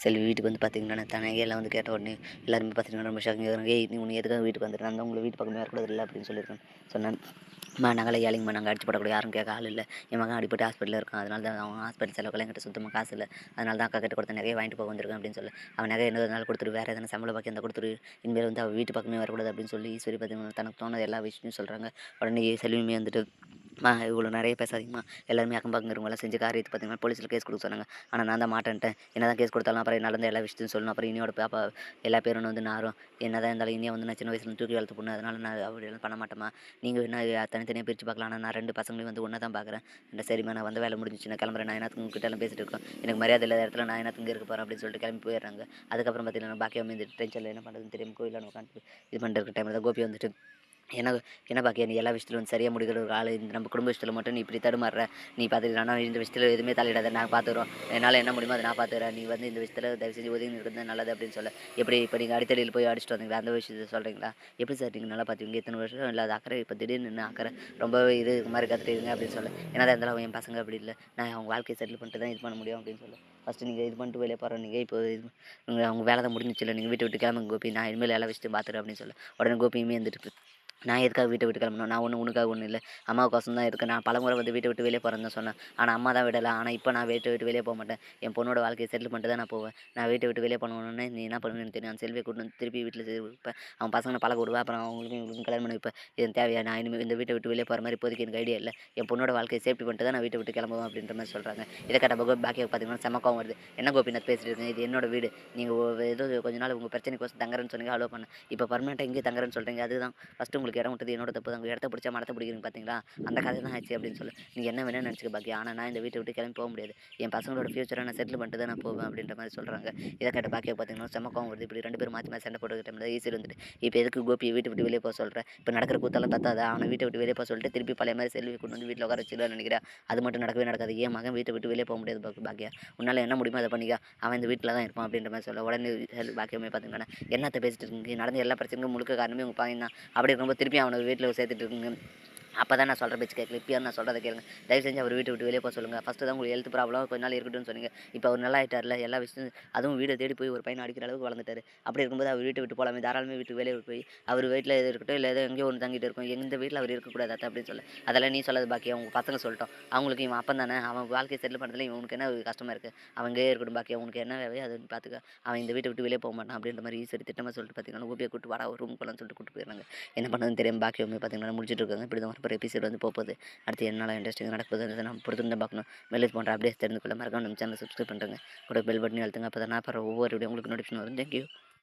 செல்வி வீட்டுக்கு வந்து பார்த்தீங்கன்னா தானே எல்லாம் வந்து கேட்ட உடனே எல்லாருமே பார்த்தீங்கன்னா ரொம்ப ஷாக்கிங் ஏய் நீ உன்னை எதுக்காக வீட்டுக்கு வந்துடுறேன் அந்த உங்களை வீட்டு பக்கமே வரக்கூடாது இல்லை அப்படின்னு சொல்லியிருக்கேன் சொன்னேன் மா நாங்களே ஏழைங்கம்மா நாங்கள் அடிச்சு போடக்கூடாது யாரும் கேட்க ஆள் இல்லை. என் மகன் அடிப்பட்டு ஹாஸ்பிட்டலில் இருக்கான். அதனால தான் அவன் ஹாஸ்பிட்டல் செலவுக்கெல்லாம் என்கிட்ட சுத்தமாக காசு இல்லை. அதனால தான் அக்கா கிட்ட கொடுத்த நகையை வாங்கிட்டு போக வந்திருக்கேன் அப்படின்னு சொல்லி. அவன் நகை என்ன நாள் கொடுத்துரு. வேறு எதனா சம்பளம் பாக்கி இருந்தால் கொடுத்துரு. இனிமேல் வந்து அவள் வீட்டு பக்கமே வரக்கூடாது அப்படின்னு சொல்லி ஈஸ்வரி பார்த்தீங்கன்னா தனக்கு தோணுது எல்லா விஷயமும் சொல்கிறாங்க உடனே செல்வியுமே வந்துட்டு மா இவ்வளோ நிறைய பேசாதீங்கம்மா. எல்லாருமே அக்கம் பக்கம் இருக்கவங்களாம் செஞ்சு காரியத்தை பார்த்தீங்கன்னா போலீஸில் கேஸ் கொடுக்க சொன்னாங்க. ஆனால் நான் தான் மாட்டேன்ட்டேன். என்ன தான் கேஸ் கொடுத்தாலும் அப்புறம் நடந்த எல்லா விஷயத்தையும் சொல்லணும். அப்புறம் இனியோட பாப்பா எல்லா பேரும் வந்து நாரும். என்ன தான் இருந்தாலும் இனியா வந்து நான் சின்ன வயசுல தூக்கி வளர்த்து பொண்ணு. அதனால் நான் அப்படியெல்லாம் பண்ண மாட்டேம்மா. நீங்கள் என்ன தனித்தனியாக பிரித்து பார்க்கலாம். ஆனால் நான் ரெண்டு பசங்களையும் வந்து ஒன்றா தான் பார்க்குறேன். என்ன சரிம்மா நான் வந்து வேலை முடிஞ்சிச்சு. நான் கிளம்புறேன். நான் என்னத்துக்கு உங்ககிட்ட எல்லாம் பேசிட்டு இருக்கோம்? எனக்கு மரியாதை இல்லாத இடத்துல நான் என்னத்துக்கு இருக்க போகிறேன் அப்படின்னு சொல்லிட்டு கிளம்பி போயிடுறாங்க. அதுக்கப்புறம் பார்த்தீங்கன்னா பாக்கியம் வந்து இந்த டென்ஷனில் என்ன பண்ணுறதுன்னு தெரியும் கோயிலில் உட்காந்து இது பண்ணுற டைமில் தான் கோபி வந்துட்டு என்ன என்ன பாக்கியா நீ எல்லா விஷயத்திலும் வந்து சரியாக முடிக்கிற ஒரு ஆள். இந்த நம்ம குடும்ப விஷயத்தில் மட்டும் நீ இப்படி தடுமாறுற. நீ பார்த்துக்கலாம் ஆனால் இந்த விஷயத்தில் எதுவுமே தலையிடாத. நான் பார்த்துக்குறோம் என்னால் என்ன முடியுமோ அதை நான் பார்த்துக்கிறேன் நீ வந்து இந்த விஷயத்தில் தயவு செஞ்சு ஒதுங்கி இருக்கிறது நல்லது அப்படின்னு சொல்ல. எப்படி இப்போ நீங்கள் அடித்தடியில் போய் அடிச்சுட்டு வந்தீங்களா? அந்த விஷயத்தை சொல்கிறீங்களா எப்படி சார் நீங்கள் நல்லா பார்த்துவீங்க இத்தனை வருஷம் இல்லாத அக்கறை இப்போ திடீர்னு அக்கறை? ரொம்ப இது இது மாதிரி கற்றுறீங்க அப்படின்னு சொல்ல. என்னதான் இருந்தாலும் என் பசங்க அப்படி இல்லை. நான் அவங்க வாழ்க்கையை செட்டில் பண்ணிட்டு தான் இது பண்ண முடியும் அப்படின்னு சொல்ல. ஃபஸ்ட்டு நீங்கள் இது பண்ணிட்டு வெளியே போகிறோம் நீங்கள் இப்போ இது அவங்க வேலை தான் முடிஞ்சிச்சு இல்லை. நீங்கள் வீட்டை விட்டு கிளம்புங்க கோபி. நான் இனிமேல் எல்லா விஷயத்தையும் பார்த்துறேன் அப்படின்னு சொல்ல. உடனே கோபியுமே வந்துட்டு நான் எதுக்காக வீட்டை விட்டு கிளம்பணும்? நான் ஒன்றும் உனக்காக ஒன்றும் இல்லை. அம்மாவுக்கோசம் தான் இருக்குது நான் பலமுறை வந்து வீட்டை விட்டு வெளியே போகிறேன்னு சொன்னேன். ஆனால் அம்மா தான் விடலை. ஆனால் இப்போ நான் வீட்டை விட்டு வெளியே போக மாட்டேன் என் பொண்ணோட வாழ்க்கையை செட்டில் பண்ணிட்டு தான் நான் போவேன். நான் வீட்டை விட்டு வெளியே போனோடனே நீ என்ன பண்ணுவேன்னு தெரியும். அந்த செல்வியை கூட்டு வந்து திருப்பி வீட்டில் வைப்பேன். அவன் பசங்களை பழக விடுவேன். அப்புறம் அவங்களுக்கும் இவங்களுக்கும் கல்யாணம் பண்ணி வைப்பேன். இது தேவையா? நான் இனிமேல் இந்த வீட்டை விட்டு வெளியே போகிற மாதிரி இப்போதைக்கு எனக்கு ஐடியா இல்லை. என் பொண்ணோட வாழ்க்கையை சேஃப்டி பண்ணிட்டு தான் நான் வீட்டை விட்டு கிளம்புவேன் அப்படின்ற மாதிரி சொல்கிறாங்க இதை கேட்ட பக்கம் பாக்கியை பார்த்தீங்கன்னா செமக்கம் வருது. என்ன கோபிநாத் பேசிட்டு இருக்கேன் இது என்னோட வீடு. நீங்கள் ஏதோ கொஞ்ச நாள் உங்கள் பிரச்சனைக்கோசம் தங்குறேன்னு சொன்னீங்க. அலோவ் பண்ணேன் இப்போ பர்மனெண்ட்டாக இங்கே தங்குறேன்னு சொல்கிறீங்க அதுதான். ஃபஸ்ட்டு உங்களுக்கு இடம் விட்டது என்னோட தப்பு தான் உங்கள் இடத்த பிடிச்சா மரத்தை பிடிக்கிறீங்க பார்த்தீங்களா அந்த கதை தான் ஆச்சு அப்படின்னு சொல்லி. நீங்கள் என்ன வேணும்னு நினச்சிக்க பாக்கி ஆனால் நான் இந்த வீட்டை விட்டு கிளம்பி போக முடியாது. என் பசங்களோட ஃபியூச்சரை நான் செட்டில் பண்ணிட்டு தான் நான் போவேன் அப்படின்ற மாதிரி சொல்கிறாங்க இதை கேட்ட பாக்கியை பார்த்தீங்கன்னா செமக்கம் வருது. இப்படி ரெண்டு பேரும் மாற்றி மாற்றி சண்டை போட்டுக்கிட்ட ஈஸியில் வந்துட்டு இப்போ எதுக்கு கோபியை வீட்டை விட்டு வெளியே போக சொல்கிறேன் இப்போ நடக்கிற கூத்தெல்லாம் தத்தாத அவனை வீட்டை விட்டு வெளியே போக சொல்லிட்டு திருப்பி பழைய மாதிரி செல்வி கொண்டு வந்து வீட்டில் உட்கார வச்சுதான் நினைக்கிறேன் அது மட்டும் நடக்கவே நடக்காது. ஏன் மகன் வீட்டை விட்டு வெளியே போக முடியாது பாக்கு பாக்கியா? உன்னால் என்ன முடியுமோ அதை பண்ணிக்க. அவன் இந்த வீட்டில் தான் இருப்பான் அப்படின்ற மாதிரி சொல்ல. உடனே பாக்கியமே பார்த்தீங்கன்னா என்னத்தை பேசிட்டு இருக்கீங்க? நடந்த எல்லா பிரச்சனைக்கும் முழுக்க காரணமே உங்கள் பையன் தான் அப்படி இருக்கும்போது திருப்பி அவனை வீட்டில் சேர்த்துட்டு இருக்குங்க அப்போ தான் நான் சொல்கிற பேச்சு கேட்கல இப்போயும் நான் சொல்கிறத கேளுங்க. தயவு செஞ்சு அவர் வீட்டை விட்டு வெளியே போக சொல்லுங்கள் ஃபஸ்ட்டு தான் உங்களுக்கு ஹெல்த் ப்ராப்ளம் கொஞ்ச நாள் இருக்கட்டும்னு சொன்னீங்க. இப்போ அவர் நல்லா ஆகிட்டார்ல எல்லா விஷயம் அதுவும் வீடை தேடி போய் ஒரு பையனை அடிக்கிற அளவுக்கு வளர்ந்துட்டாரு. அப்படி இருக்கும்போது அவர் வீட்டை விட்டு போகலாமே தாராளமே வீட்டு வெளியே போய் அவர் வீட்டில் எது இருக்கட்டும் இல்லை ஏதோ எங்கேயோ ஒன்று தங்கிட்டு இருக்கும். எந்த வீட்டில் அவர் இருக்கக்கூடாது அத்தை அப்படின்னு சொல்ல. அதெல்லாம் நீ சொல்லாத பாக்கி அவங்க பசங்க சொல்லிட்டோம். அவங்களுக்கு இவன் அப்பன் தானே அவன் வாழ்க்கையை செட்டில் பண்ணுறதுல இவனுக்கு என்ன கஷ்டமாக இருக்குது அவங்க இங்கேயே இருக்கட்டும் பாக்கி அவனுக்கு என்ன வேலையோ அதை பார்த்துக்க அவன் இந்த வீட்டை விட்டு வெளியே போக மாட்டான் அப்படின்ற மாதிரி ஈஸ்வரி திட்டமாக சொல்லிட்டு பார்த்தீங்கன்னா ஓபியை கூட்டு வாடா ஒரு ரூம் போகலான்னு சொல்லிட்டு கூட்டு போயிடுறாங்க. என்ன பண்ணுறதுன்னு தெரியாமல் பாக்கியமே பார்த்தீங்கன்னா முடிச்சுட்டு இருக்காங்க. இப்படி தான் ஒரு எபிசோட் வந்து போகுது அடுத்து என்னெல்லாம் இன்ட்ரெஸ்டிங் நடக்குது நம்ம பொறுத்து பார்க்கணும். மெல்லேஜ் போன்ற அப்டேட்ஸ் தெரிந்து கொள்ள மறக்காம நம்ம சேனல் சப்ஸ்கிரைப் பண்ணுறேங்க கூட பெல் பட்டனி அழுத்துங்க. அப்போ தான் நான் ஒவ்வொரு வீடியோ உங்களுக்கு நோட்டிஃபிகேஷன் வரும். தேங்க்யூ